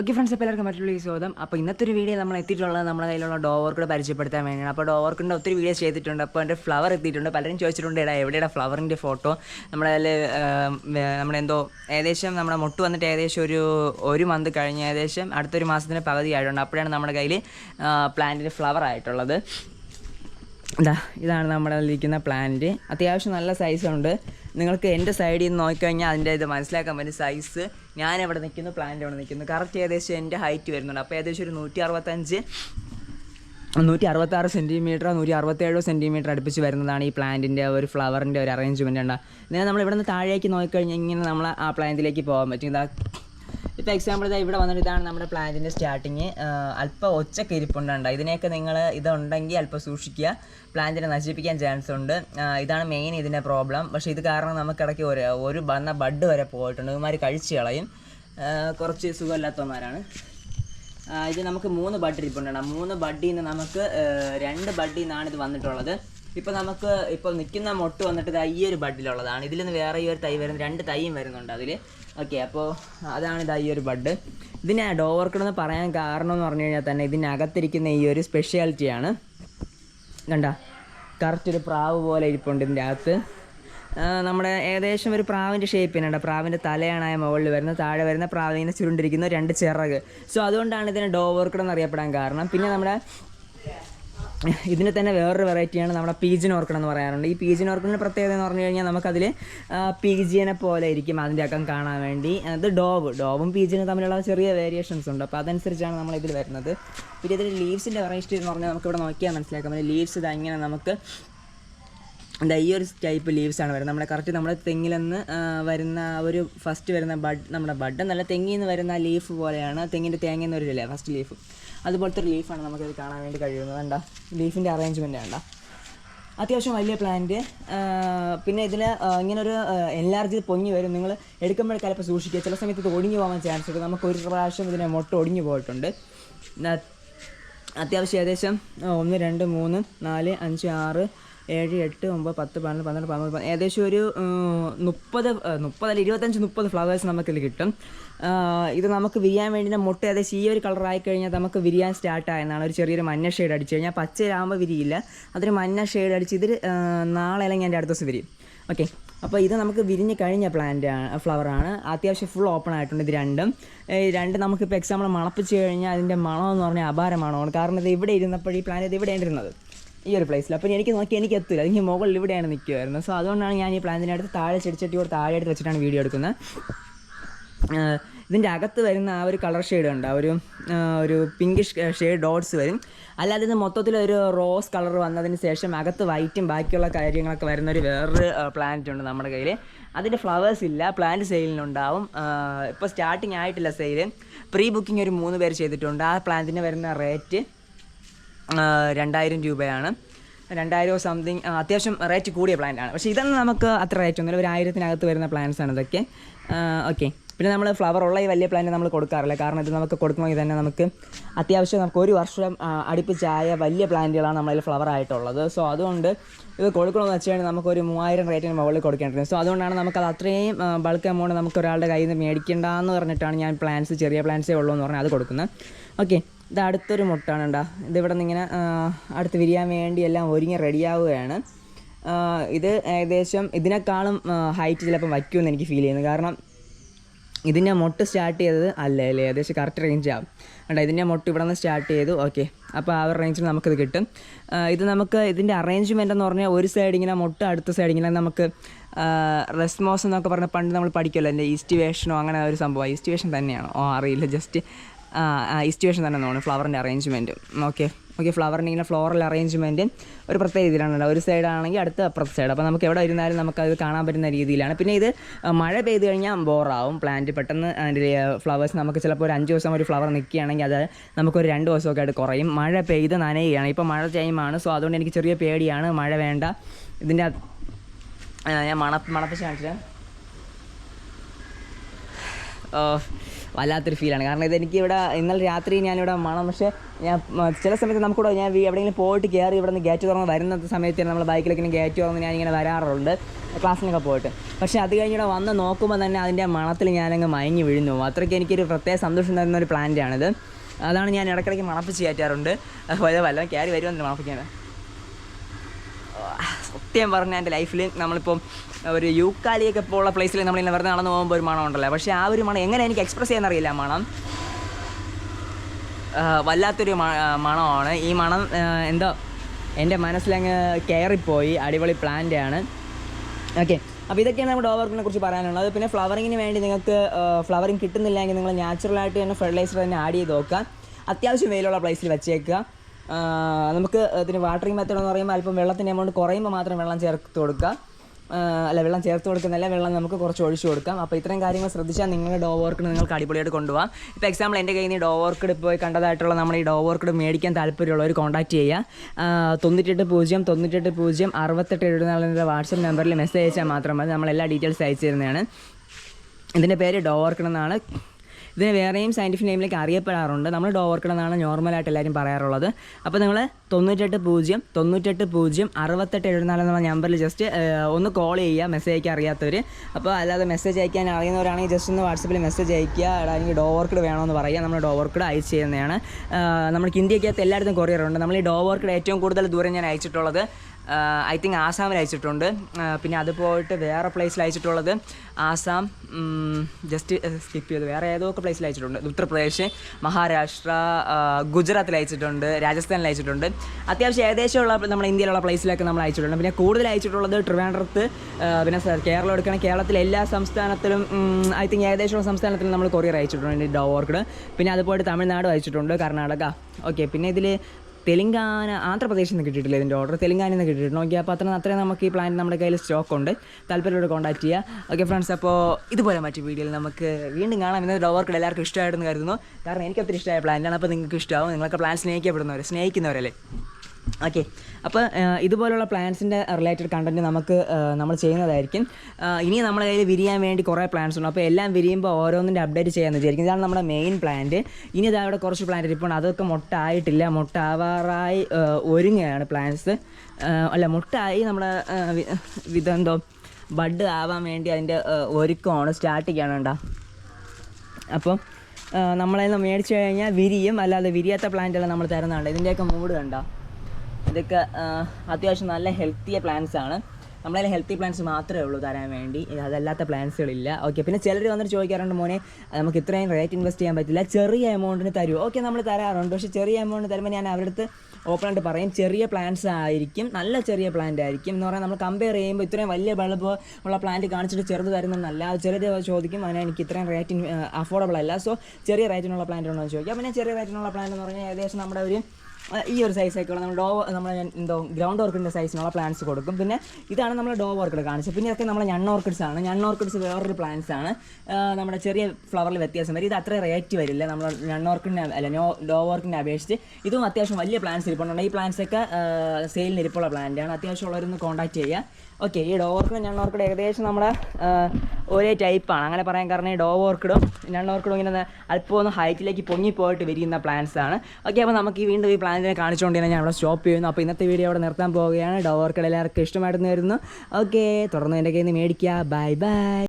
Okay friends അപ്പോൾ എല്ലാവർക്കും മറ്റുള്ള സ്വാഗതം. അപ്പോൾ ഇന്നത്തെ ഒരു വീഡിയോ നമ്മൾ എത്തിയിട്ടുള്ളത് നമ്മുടെ കയ്യിലുള്ള ഡോവർക്കൂടെ പരിചയപ്പെടുത്താൻ വേണ്ടിയാണ്. അപ്പോൾ ഡോവർക്കിന്റെ ഒത്തിരി വീഡിയോസ് ചെയ്തിട്ടുണ്ട്. അപ്പോൾ എന്റെ ഫ്ലവർ എത്തിയിട്ടുണ്ട്. പലരും ചോദിച്ചിട്ടുണ്ട് എടാ എവിടെയാണ് ഫ്ലവറിന്റെ ഫോട്ടോ നമ്മുടെ അതിൽ നമ്മുടെ എന്തോ ഏകദേശം നമ്മുടെ മുട്ട് വന്നിട്ട് ഏകദേശം ഒരു ഒരു മന്ത് കഴിഞ്ഞ് ഏകദേശം അടുത്തൊരു മാസത്തിന് പകുതി ആയിട്ടുണ്ട് അപ്പോഴാണ് നമ്മുടെ കയ്യിൽ പ്ലാന്റിന്റെ ഫ്ലവർ ആയിട്ടുള്ളത്. ഇതാ ഇതാണ് നമ്മുടെ ഇരിക്കുന്ന പ്ലാന്റ് അത്യാവശ്യം നല്ല സൈസുണ്ട് നിങ്ങൾക്ക് എന്റെ സൈഡിൽ നിന്ന് നോക്കിക്കഴിഞ്ഞാൽ അതിന്റെ ഇത് മനസ്സിലാക്കാൻ പറ്റും സൈസ് ഞാൻ എവിടെ നിൽക്കുന്നു പ്ലാന്റ് എവിടെ നിൽക്കുന്നു. കറക്റ്റ് ഏകദേശം എന്റെ ഹൈറ്റ് വരുന്നുണ്ട്. അപ്പോൾ ഏകദേശം ഒരു നൂറ്റി അറുപത്തഞ്ച് നൂറ്റി അറുപത്താറ് സെന്റിമീറ്ററോ നൂറ്റി അറുപത്തേഴോ സെന്റിമീറ്റർ അടുപ്പിച്ച് വരുന്നതാണ് ഈ പ്ലാന്റിന്റെ ഒരു ഫ്ലവറിന്റെ ഒരു അറേഞ്ച്മെന്റ് ഉണ്ടാകും എന്നാൽ നമ്മൾ ഇവിടെ നിന്ന് താഴേക്ക് നോക്കിക്കഴിഞ്ഞാൽ ഇങ്ങനെ നമ്മൾ ആ പ്ലാന്റിലേക്ക് പോകാൻ പറ്റും. ഇതാ. ഇപ്പോൾ എക്സാമ്പിൾ ഇതാ ഇവിടെ വന്നിട്ട് ഇതാണ് നമ്മുടെ പ്ലാന്റിന്റെ സ്റ്റാർട്ടിങ് അല്പം ഒച്ചക്ക് ഇരിപ്പുണ്ട് ഇതിനെയൊക്കെ നിങ്ങൾ ഇതുണ്ടെങ്കിൽ അല്പം സൂക്ഷിക്കുക. പ്ലാന്റിനെ നശിപ്പിക്കാൻ ചാൻസ് ഉണ്ട്. ഇതാണ് മെയിൻ ഇതിന്റെ പ്രോബ്ലം പക്ഷേ ഇത് കാരണം നമുക്കിടയ്ക്ക് ഒരു ഒരു വന്ന ബഡ് വരെ പോയിട്ടുണ്ട്. ഇവന്മാർ കഴിച്ച് കളയും. കുറച്ച് സുഖമില്ലാത്തവന്മാരാണ്. ഇത് നമുക്ക് മൂന്ന് ബഡ് ഇരിപ്പുണ്ടാണ്. മൂന്ന് ബഡിൽ നിന്ന് നമുക്ക് രണ്ട് ബഡിൽ നിന്നാണ് ഇത് വന്നിട്ടുള്ളത്. ഇപ്പോൾ നമുക്ക് ഇപ്പോൾ നിൽക്കുന്ന മൊട്ട് വന്നിട്ട് ഈ ഒരു ബഡിലുള്ളതാണ് ഇതിൽ നിന്ന് വേറെ ഈ ഒരു തൈ വരുന്ന രണ്ട് തൈയും വരുന്നുണ്ട് അതിൽ ഓക്കെ അപ്പോൾ അതാണ് ഇതാ ഈ ഒരു ബഡ്. ഇതിനെ ഡോവർക്കണമെന്ന് പറയാൻ കാരണം എന്ന് പറഞ്ഞു കഴിഞ്ഞാൽ തന്നെ ഇതിനകത്തിരിക്കുന്ന ഈ ഒരു സ്പെഷ്യാലിറ്റിയാണ് കണ്ട? കറക്റ്റ് ഒരു പ്രാവ് പോലെ ഇരിപ്പുണ്ട് ഇതിന്റെ അകത്ത്. നമ്മുടെ ഏകദേശം ഒരു പ്രാവിന്റെ ഷേപ്പിനുണ്ട് പ്രാവിന്റെ തലയാണ് ആ മുകളിൽ വരുന്നത്. താഴെ വരുന്ന പ്രാവിനെ ചുരുണ്ടിരിക്കുന്ന രണ്ട് ചിറക്. സോ അതുകൊണ്ടാണ് ഇതിന് ഡോവർക്കഡ് എന്ന് അറിയപ്പെടാൻ കാരണം. പിന്നെ നമ്മുടെ ഇതിന് തന്നെ വേറൊരു വെറൈറ്റിയാണ് നമ്മുടെ പീജിൻ ഓർക്കിഡ് എന്ന് പറയാറുണ്ട്. ഈ പീജിൻ ഓർക്കിഡിന്റെ പ്രത്യേകത എന്ന് പറഞ്ഞു കഴിഞ്ഞാൽ നമുക്കതിൽ പീജിയനെ പോലെ ഇരിക്കും അതിന്റെ അക്കം കാണാൻ വേണ്ടി. അത് ഡോവ് ഡോവും പീജിനും തമ്മിലുള്ള ചെറിയ വേരിയേഷൻസ് ഉണ്ട്. അപ്പോൾ അതനുസരിച്ചാണ് നമ്മൾ ഇതിൽ വരുന്നത്. പിന്നെ ഇതിൽ ലീവ്സിന്റെ വെറൈറ്റി എന്ന് പറഞ്ഞാൽ നമുക്കിവിടെ നോക്കിയാൽ മനസ്സിലാക്കാം. ലീവ്സ് ഇത് അങ്ങനെ നമുക്ക് എന്താ ഈ ഒരു ടൈപ്പ് ലീവ്സാണ് വരുന്നത്. നമ്മുടെ കറക്റ്റ് നമ്മുടെ തെങ്ങിൽ നിന്ന് വരുന്ന ഒരു ഫസ്റ്റ് വരുന്ന ബഡ് നമ്മുടെ ബഡ് എന്നല്ല തെങ്ങിൽ നിന്ന് വരുന്ന ലീഫ് പോലെയാണ്. തെങ്ങിന്റെ തേങ്ങ എന്നൊരു ഫസ്റ്റ് ലീഫ് അതുപോലത്തെ ഒരു ലീഫാണ് നമുക്കത് കാണാൻ വേണ്ടി കഴിയുന്നത്. കണ്ട? ലീഫിന്റെ അറേഞ്ച്മെന്റ് കണ്ട? അത്യാവശ്യം വലിയ പ്ലാന്റ് പിന്നെ ഇതിന് ഇങ്ങനൊരു എൻലാർജ് പൊങ്ങി വരും. നിങ്ങൾ എടുക്കുമ്പോഴേക്കും ചിലപ്പോൾ സൂക്ഷിക്കുക. ചില സമയത്ത് ഇത് ഒടിഞ്ഞു പോകാൻ ചാൻസ് ഉണ്ട്. നമുക്ക് ഒരു പ്രാവശ്യം ഇതിനെ മുട്ട ഒടിഞ്ഞു പോയിട്ടുണ്ട്. അത്യാവശ്യം ഏകദേശം ഒന്ന് രണ്ട് മൂന്ന് നാല് അഞ്ച് ആറ് ഏഴ് എട്ട് ഒമ്പത് പത്ത് പന്ത്രണ്ട് പന്ത്രണ്ട് പതിനൊന്ന് പതിനൊന്ന് ഏകദേശം ഒരു മുപ്പത് മുപ്പതല്ല ഇരുപത്തഞ്ച് മുപ്പത് ഫ്ലവേഴ്സ് നമുക്കിത് കിട്ടും. ഇത് നമുക്ക് വിരിയാൻ വേണ്ടി മുട്ട ഏകദേശം ഈ ഒരു കളറായി കഴിഞ്ഞാൽ നമുക്ക് വിരിയാൻ സ്റ്റാർട്ട് ആയെന്നാണ്. ഒരു ചെറിയൊരു മഞ്ഞ ഷെയ്ഡ് അടിച്ചു കഴിഞ്ഞാൽ പച്ചയിലാകുമ്പോൾ വിരിയില്ല. അതൊരു മഞ്ഞ ഷെയ്ഡ് അടിച്ച് ഇതിൽ നാളെ അല്ലെങ്കിൽ എന്റെ അടുത്ത ദിവസം വിരിയും. ഓക്കെ അപ്പോൾ ഇത് നമുക്ക് വിരിഞ്ഞ് കഴിഞ്ഞ പ്ലാന്റ് ആണ്. ഫ്ലവറാണ് അത്യാവശ്യം ഫുൾ ഓപ്പൺ ആയിട്ടുണ്ട് ഇത് രണ്ടും. രണ്ട് നമുക്കിപ്പോൾ എക്സാമ്പിൾ മണപ്പിച്ച് കഴിഞ്ഞാൽ അതിന്റെ മണമെന്ന് പറഞ്ഞാൽ അപാരമാണ് കാരണം ഇത് ഇവിടെ ഇരുന്നപ്പോൾ ഈ പ്ലാന്റ് ഇത് ഇവിടെയാണ് ഇരുന്നത് ഈ ഒരു പ്ലേസിൽ അപ്പോൾ എനിക്ക് നോക്കി എനിക്ക് എത്തില്ല എനിക്ക് മുകളിൽ ഇവിടെയാണ് നിൽക്കുമായിരുന്നു സോ അതുകൊണ്ടാണ് ഞാൻ ഈ പ്ലാന്റിന്റെ അടുത്ത് താഴെ ചെടിച്ചട്ടിയോട് താഴെ എടുത്ത് വെച്ചിട്ടാണ് വീഡിയോ എടുക്കുന്നത്. ഇതിന്റെ അകത്ത് വരുന്ന ആ ഒരു കളർ ഷെയ്ഡ് ഉണ്ട്? ആ ഒരു ഒരു പിങ്കിഷ് ഷെയ്ഡ് ഡോട്ട്സ് വരും. അല്ലാതെ ഇത് മൊത്തത്തിൽ ഒരു റോസ് കളർ വന്നതിന് ശേഷം അകത്ത് വൈറ്റും ബാക്കിയുള്ള കാര്യങ്ങളൊക്കെ വരുന്ന ഒരു വേറൊരു പ്ലാന്റ് ഉണ്ട് നമ്മുടെ കയ്യിൽ. അതിന്റെ ഫ്ലവേഴ്സ് ഇല്ല. പ്ലാന്റ് സെയിലിനുണ്ടാവും ഇപ്പോൾ സ്റ്റാർട്ടിങ് ആയിട്ടില്ല സെയിൽ പ്രീ ബുക്കിംഗ് ഒരു മൂന്ന് പേര് ചെയ്തിട്ടുണ്ട്. ആ പ്ലാന്റിന് വരുന്ന റേറ്റ് രണ്ടായിരം രൂപയാണ്. രണ്ടായിരം സംതിങ് അത്യാവശ്യം റേറ്റ് കൂടിയ പ്ലാന്റ് ആണ്. പക്ഷേ ഇതൊന്നും നമുക്ക് അത്ര റേറ്റ് ഒന്നുമില്ല. ഒരു ആയിരത്തിനകത്ത് വരുന്ന പ്ലാന്റ്സ് ആണ് ഇതൊക്കെ. ഓക്കെ പിന്നെ നമ്മൾ ഫ്ലവർ ഉള്ള ഈ വലിയ പ്ലാന്റ് നമ്മൾ കൊടുക്കാറില്ല. കാരണം ഇത് നമുക്ക് കൊടുക്കണമെങ്കിൽ തന്നെ നമുക്ക് അത്യാവശ്യം നമുക്ക് ഒരു വർഷം അടുപ്പിച്ചായ വലിയ പ്ലാന്റുകളാണ് നമ്മളതിൽ ഫ്ലവർ ആയിട്ടുള്ളത്. സോ അതുകൊണ്ട് ഇത് കൊടുക്കണമെന്ന് വെച്ച് കഴിഞ്ഞാൽ നമുക്ക് ഒരു മൂവായിരം റേറ്റിന് മുകളിൽ കൊടുക്കേണ്ടത് സോ അതുകൊണ്ടാണ് നമുക്കത് അത്രയും ബൾക്ക് എമൗണ്ട് നമുക്ക് ഒരാളുടെ കയ്യിൽ നിന്ന് മേടിക്കേണ്ടെന്ന് പറഞ്ഞിട്ടാണ് ഞാൻ പ്ലാൻസ് ചെറിയ പ്ലാൻസേ ഉള്ളൂ എന്ന് പറഞ്ഞാൽ അത് കൊടുക്കുന്നത്. ഓക്കെ ഇത് അടുത്തൊരു മുട്ടാണ് ഉണ്ടാ ഇതിവിടെ നിന്ന് ഇങ്ങനെ അടുത്ത് വിരിയാൻ വേണ്ടി എല്ലാം ഒരുങ്ങി റെഡിയാവുകയാണ്. ഇത് ഏകദേശം ഇതിനേക്കാളും ഹൈറ്റ് ചിലപ്പം വയ്ക്കുമെന്ന് എനിക്ക് ഫീൽ ചെയ്യുന്നു. കാരണം ഇതിന്റെ മൊട്ട് സ്റ്റാർട്ട് ചെയ്തത് അല്ലേ അല്ലേ? ഏകദേശം കറക്റ്റ് റേഞ്ച് ആവും കണ്ടോ ഇതിന്റെ മൊട്ട് ഇവിടെ നിന്ന് സ്റ്റാർട്ട് ചെയ്തു. ഓക്കെ അപ്പോൾ ആ ഒരു റേഞ്ചിൽ നമുക്കിത് കിട്ടും. ഇത് നമുക്ക് ഇതിന്റെ അറേഞ്ച്മെന്റ് എന്ന് പറഞ്ഞാൽ ഒരു സൈഡ് ഇങ്ങനെ മൊട്ട് അടുത്ത സൈഡ് ഇങ്ങനെ നമുക്ക് റെസ്മോസ് എന്നൊക്കെ പറഞ്ഞാൽ പണ്ട് നമ്മൾ പഠിക്കുമല്ലോ എന്റെ ഈസ്റ്റിവേഷനോ അങ്ങനെ ഒരു സംഭവം. ഈസ്റ്റിവേഷൻ തന്നെയാണോ. ഓ അറിയില്ല. ജസ്റ്റ് ഈസ്റ്റിവേഷൻ തന്നെ തോന്നുന്നു ഫ്ലവറിന്റെ അറേഞ്ച്മെന്റും. ഓക്കെ ഓക്കെ ഫ്ലവറിന്റെ ഇങ്ങനെ ഫ്ലോറൽ അറേഞ്ച്മെന്റും ഒരു പ്രത്യേക രീതിയിലാണ്. ഒരു സൈഡാണെങ്കിൽ അടുത്ത അപ്പുറത്തെ സൈഡ് അപ്പോൾ നമുക്ക് എവിടെ ഇരുന്നാലും നമുക്ക് അത് കാണാൻ പറ്റുന്ന രീതിയിലാണ്. പിന്നെ ഇത് മഴ പെയ്ത് കഴിഞ്ഞാൽ ബോറാവും പ്ലാന്റ് പെട്ടെന്ന് അതിന്റെ ഫ്ലവേഴ്സ് നമുക്ക് ചിലപ്പോൾ ഒരു അഞ്ച് ദിവസം ഒരു ഫ്ലവർ നിൽക്കുകയാണെങ്കിൽ അത് നമുക്കൊരു രണ്ട് ദിവസമൊക്കെ ആയിട്ട് കുറയും. മഴ പെയ്ത് നനയുകയാണ്. ഇപ്പോൾ മഴ ടൈമാണ് സോ അതുകൊണ്ട് എനിക്ക് ചെറിയ പേടിയാണ്. മഴ വേണ്ട. ഇതിന്റെ ഞാൻ മണ മണപ്പിച്ച് കാണിച്ചില്ല വല്ലാത്തൊരു ഫീലാണ് കാരണം ഇതെനിക്ക് ഇവിടെ ഇന്നലെ രാത്രി ഞാനിവിടെ മണം പക്ഷേ ഞാൻ ചില സമയത്ത് നമുക്കിവിടെ ഞാൻ എവിടെയെങ്കിലും പോയിട്ട് കയറി ഇവിടെ നിന്ന് ഗേറ്റ് തുറന്ന് വരുന്ന സമയത്ത് നമ്മൾ ബൈക്കിലൊക്കെ ഗേറ്റ് തുറന്ന് ഞാനിങ്ങനെ വരാറുണ്ട്. ക്ലാസ്സിനൊക്കെ പോയിട്ട്. പക്ഷേ അത് കഴിഞ്ഞിട്ട് വന്ന് നോക്കുമ്പോൾ തന്നെ അതിന്റെ മണത്തിൽ ഞാനങ്ങ് മയങ്ങി വീഴുന്നു. അത്രയ്ക്ക് എനിക്കൊരു പ്രത്യേക സന്തോഷം തരുന്ന ഒരു പ്ലാന്റാണിത് അതാണ് ഞാൻ ഇടയ്ക്കിടയ്ക്ക് മണപ്പിച്ച് കയറ്റാറുണ്ട്. അതുപോലെ വല്ലതും കയറി വരുമെന്ന് മണപ്പിക്കാൻ സത്യം പറഞ്ഞാൽ എന്റെ ലൈഫിൽ നമ്മളിപ്പം ഒരു യൂക്കാലിയൊക്കെ പോലുള്ള പ്ലേസിൽ നമ്മളിങ്ങനെ വെറുതെ നടന്നു പോകുമ്പോൾ ഒരു മണം ഉണ്ടല്ലോ. പക്ഷേ ആ ഒരു മണം എങ്ങനെ എനിക്ക് എക്സ്പ്രസ് ചെയ്യാൻ അറിയില്ല മണം. വല്ലാത്തൊരു മണമാണ്. ഈ മണം എന്തോ എന്റെ മനസ്സിലങ്ങ് കയറിപ്പോയി. അടിപൊളി പ്ലാന്റ് ആണ്. ഓക്കെ അപ്പോൾ ഇതൊക്കെയാണ് നമ്മുടെ ഡോവർക്കിനെ കുറിച്ച് പറയാനുള്ളത്. പിന്നെ ഫ്ലവറിങ്ങിന് വേണ്ടി നിങ്ങൾക്ക് ഫ്ലവറിങ് കിട്ടുന്നില്ലെങ്കിൽ നിങ്ങൾ നാച്ചുറലായിട്ട് തന്നെ ഫെർട്ടിലൈസർ തന്നെ ആഡ് ചെയ്ത് നോക്കുക. അത്യാവശ്യം വെയിലുള്ള പ്ലേസിൽ വെച്ചേക്കുക. നമുക്ക് ഇതിന് വാട്ടറിങ് മെത്തേഡ് എന്ന് പറയുമ്പോൾ അല്പം വെള്ളത്തിന്റെ എമൗണ്ട് കുറയുമ്പോൾ മാത്രം വെള്ളം ചേർത്ത് കൊടുക്കുക. അല്ല വെള്ളം ചേർത്ത് കൊടുക്കുന്നില്ല വെള്ളം നമുക്ക് കുറച്ച് ഒഴിച്ചു കൊടുക്കാം. അപ്പോൾ ഇത്രയും കാര്യങ്ങൾ ശ്രദ്ധിച്ചാൽ നിങ്ങളുടെ ഡോ വർക്കിന് നിങ്ങൾക്ക് അടിപൊളിയായിട്ട് കൊണ്ടുപോകാം. ഇപ്പോൾ എക്സാമ്പിൾ എന്റെ കയ്യിൽ നിന്ന് ഡോ വർക്കിഡ് പോയി കണ്ടതായിട്ടുള്ള നമ്മൾ ഈ ഡോ വർക്കിഡ് മേടിക്കാൻ താല്പര്യമുള്ളവർ കോൺടാക്ട് ചെയ്യുക. തൊണ്ണൂറ്റെട്ട് പൂജ്യം തൊണ്ണൂറ്റെട്ട് പൂജ്യം അറുപത്തെട്ട് എഴുപത്തിനാലിന്റെ വാട്സപ്പ് നമ്പറിൽ മെസ്സേജ് അയച്ചാൽ മാത്രം മതി. നമ്മൾ എല്ലാ ഡീറ്റെയിൽസ് അയച്ചു തരുന്നതാണ്. ഇതിന്റെ പേര് ഡോ വർക്കിഡ് എന്നാണ് ഇതിന് വേറെയും സയന്റിഫിക് നെയിമിലേക്ക് അറിയപ്പെടാറുണ്ട്. നമ്മൾ ഡോ വർക്കിഡ് എന്നാണ് നോർമലായിട്ട് എല്ലാവരും പറയാറുള്ളത്. അപ്പോൾ നിങ്ങൾ തൊണ്ണൂറ്റെട്ട് പൂജ്യം തൊണ്ണൂറ്റെട്ട് പൂജ്യം അറുപത്തെട്ട് എഴുപത്തിനാല് എന്നുള്ള നമ്പറിൽ ജസ്റ്റ് ഒന്ന് കോൾ ചെയ്യുക മെസ്സേജ് അയക്കാൻ അറിയാത്തവർ അപ്പോൾ അല്ലാതെ മെസ്സേജ് അയക്കാൻ അറിയുന്നവരാണെങ്കിൽ ജസ്റ്റ് ഒന്ന് വാട്സപ്പിൽ മെസ്സേജ് അയക്കുക. എടാ എനിക്ക് ഡോവർക്കഡ് വേണമെന്ന് പറയുക. നമ്മൾ ഡോവർക്കഡ് അയച്ചു ചെയ്യുന്നതാണ് നമുക്ക് ഇന്ത്യക്കകത്ത് എല്ലായിടത്തും കൊറിയർ ഉണ്ട്. നമ്മൾ ഈ ഡോവർക്കഡ് ഏറ്റവും കൂടുതൽ ദൂരം ഞാൻ അയച്ചിട്ടുള്ളത് ഐ തിങ്ക് ആസാമിൽ അയച്ചിട്ടുണ്ട്. പിന്നെ അത് വേറെ പ്ലേസിൽ അയച്ചിട്ടുള്ളത് ആസാം ജസ്റ്റ് സ്കിപ്പ് ചെയ്ത്. വേറെ ഏതൊക്കെ പ്ലേസിൽ അയച്ചിട്ടുണ്ട്? ഉത്തർപ്രദേശ് മഹാരാഷ്ട്ര ഗുജറാത്തിൽ അയച്ചിട്ടുണ്ട് രാജസ്ഥാനിൽ അയച്ചിട്ടുണ്ട്. അത്യാവശ്യം ഏകദേശമുള്ള നമ്മുടെ ഇന്ത്യയിലുള്ള പ്ലേസിലൊക്കെ നമ്മൾ അയച്ചിട്ടുണ്ട്. പിന്നെ കൂടുതൽ അയച്ചിട്ടുള്ളത് ട്രിവാൻഡ്രത്ത് പിന്നെ കേരളം എടുക്കുകയാണെങ്കിൽ കേരളത്തിലെ എല്ലാ സംസ്ഥാനത്തിലും ഐ തിങ്ക് ഏകദേശമുള്ള സംസ്ഥാനത്തിലും നമ്മൾ കൊറിയർ അയച്ചിട്ടുണ്ട്. ഡോ ഓർക്കിഡ് പിന്നെ അതുപോലെ തമിഴ്നാട് അയച്ചിട്ടുണ്ട് കർണാടക. ഓക്കെ പിന്നെ ഇതിൽ തെലുങ്കാന ആന്ധ്രാപ്രദേശിൽ നിന്ന് കിട്ടിയിട്ടില്ല ഇതിന്റെ ഓർഡർ തെലുങ്കാനയിൽ നിന്ന് കിട്ടിയിട്ടുണ്ട്. ഓക്കെ അപ്പോൾ അത്ര അത്രയും നമുക്ക് ഈ പ്ലാൻ നമ്മുടെ കയ്യിൽ സ്റ്റോക്ക് ഉണ്ട്. താല്പര്യമുള്ള കോൺടാക്ട് ചെയ്യുക ഓക്കെ ഫ്രണ്ട്സ് അപ്പോൾ ഇതുപോലെ മറ്റു വീഡിയോയിൽ നമുക്ക് വീണ്ടും കാണാം. ഇന്നത്തെ ഡോവർക്ക് എല്ലാവർക്കും ഇഷ്ടമായിട്ടെന്ന് കരുതുന്നു. കാരണം എനിക്ക് ഇഷ്ടമായ പ്ലാനാണ് അപ്പോൾ നിങ്ങൾക്ക് ഇഷ്ടമാവും. നിങ്ങളൊക്കെ പ്ലാൻ സ്നേഹിക്കപ്പെടുന്നവർ സ്നേഹിക്കുന്നവരല്ലേ? ഓക്കെ അപ്പോൾ ഇതുപോലുള്ള പ്ലാൻസിന്റെ റിലേറ്റഡ് കണ്ടന്റ് നമുക്ക് നമ്മൾ ചെയ്യുന്നതായിരിക്കും. ഇനി നമ്മുടെ കയ്യിൽ വിരിയാൻ വേണ്ടി കുറേ പ്ലാൻസ് ഉണ്ട്. അപ്പോൾ എല്ലാം വിരിയുമ്പോൾ ഓരോന്നിന്റെ അപ്ഡേറ്റ് ചെയ്യാമെന്ന് വിചാരിക്കും. ഇതാണ് നമ്മുടെ മെയിൻ പ്ലാന്റ് ഇനി ഇതാ അവിടെ കുറച്ച് പ്ലാന്റ് ഇപ്പോൾ അതൊക്കെ മുട്ട ആയിട്ടില്ല ഒരുങ്ങുകയാണ് പ്ലാന്റ്സ് അല്ല മുട്ടായി നമ്മുടെ ഇതെന്തോ ബഡ് ആവാൻ വേണ്ടി അതിന്റെ ഒരുക്കമാണ്. സ്റ്റാർട്ടിക്കാണ് കേട്ടോ അപ്പം നമ്മളെ മേടിച്ചു കഴിഞ്ഞാൽ വിരിയും. അല്ലാതെ വിരിയാത്ത പ്ലാന്റുകൾ നമ്മൾ തരുന്നുണ്ട് ഇതിന്റെയൊക്കെ മൂഡ് കണ്ടോ? ഇതൊക്കെ അത്യാവശ്യം നല്ല ഹെൽത്തിയ പ്ലാന്റ്സ് ആണ്. നമ്മളതിൽ ഹെൽത്തി പ്ലാൻസ് മാത്രമേ ഉള്ളൂ തരാൻ വേണ്ടി. അതല്ലാത്ത പ്ലാൻസുകളില്ല ഓക്കെ പിന്നെ ചിലർ വന്നിട്ട് ചോദിക്കാറുണ്ട് മോനെ നമുക്ക് ഇത്രയും റേറ്റ് ഇൻവെസ്റ്റ് ചെയ്യാൻ പറ്റില്ല. ചെറിയ എമൗണ്ടിന് തരുമോ ഓക്കെ നമ്മൾ തരാറുണ്ട്. പക്ഷേ ചെറിയ എമൗണ്ട് തരുമ്പോൾ ഞാൻ അവരടുത്ത് ഓപ്പൺ ആയിട്ട് പറയും ചെറിയ പ്ലാന്റ്സ് ആയിരിക്കും നല്ല ചെറിയ പ്ലാന്റ് ആയിരിക്കും. എന്ന് പറഞ്ഞാൽ നമ്മൾ കമ്പയർ ചെയ്യുമ്പോൾ ഇത്രയും വലിയ ബൾബ് ഉള്ള പ്ലാന്റ് കാണിച്ചിട്ട് ചെറുത് തരുന്നതല്ല. ചിലർ ചോദിക്കും അതിന് എനിക്ക് ഇത്രയും റേറ്റിന് അഫോർഡബിൾ അല്ല. സോ ചെറിയ റേറ്റിനുള്ള പ്ലാന്റ് ഉണ്ടോ എന്ന് ചോദിക്കും. പിന്നെ ചെറിയ റേറ്റിനുള്ള പ്ലാന്റ് എന്ന് പറഞ്ഞാൽ ഏകദേശം നമ്മുടെ ഒരു ഈ ഒരു സൈസ് ആയിക്കോളാം നമ്മൾ ഡോ നമ്മൾ എന്തോ ഗ്രൗണ്ട് ഓർക്കിഡിന്റെ സൈസിനുള്ള പ്ലാന്റ്സ് കൊടുക്കും. പിന്നെ ഇതാണ് നമ്മൾ ഡോ ഓർക്കിഡ് കാണിച്ചത്. പിന്നെ ഇതൊക്കെ നമ്മൾ ഞണ്ണ ഓർക്കിഡ്സ് ആണ്. ഞണ്ണ ഓർക്കിഡ്സ് വേറൊരു പ്ലാന്റ്സ് ആണ്. നമ്മുടെ ചെറിയ ഫ്ലവറിൽ വ്യത്യാസം വരും. ഇത് അത്ര റേറ്റ് വരില്ല. നമ്മൾ ഞണ്ണ ഓർക്കിഡിനെ അല്ല നോ ഡോ ഓർക്കിഡിനെ അപേക്ഷിച്ച് ഇതും അത്യാവശ്യം വലിയ പ്ലാന്റ്സ് ഇരിപ്പുണ്ട്. ഈ പ്ലാന്റ്സ് ഒക്കെ സെയിലിന് ഇരിപ്പുള്ള ആണ്. അത്യാവശ്യം ഉള്ളവരൊന്ന് കോൺടാക്ട് ചെയ്യുക ഓക്കെ ഈ ഡോ ഓർക്കിഡ് ഞണ്ണ ഓർക്കിഡ് ഏകദേശം നമ്മുടെ ഒരേ ടൈപ്പാണ് അങ്ങനെ പറയാൻ കാരണം ഡോ ഓർക്കിഡും രണ്ട് ഓർക്കിഡും ഇങ്ങനെ അല്പം ഒന്ന് ഹൈറ്റിലേക്ക് പൊങ്ങി പോയിട്ട് വിരിയുന്ന പ്ലാന്റ്സ് ആണ്. ഓക്കെ അപ്പോൾ നമുക്ക് ഈ വീണ്ടും ഈ പ്ലാന്റിനെ കാണിച്ചുകൊണ്ട് തന്നെ ഞാൻ അവിടെ സ്റ്റോപ്പ് ചെയ്യുന്നു. അപ്പോൾ ഇന്നത്തെ വീഡിയോ അവിടെ നിർത്താൻ പോവുകയാണ്. ഡോ ഓർക്കിഡ് എല്ലാവർക്കും ഇഷ്ടമായിട്ടെന്ന് വരുന്നു ഓക്കെ തുടർന്ന് എന്റെ കയ്യിൽ നിന്ന് മേടിക്കുക. Bye bye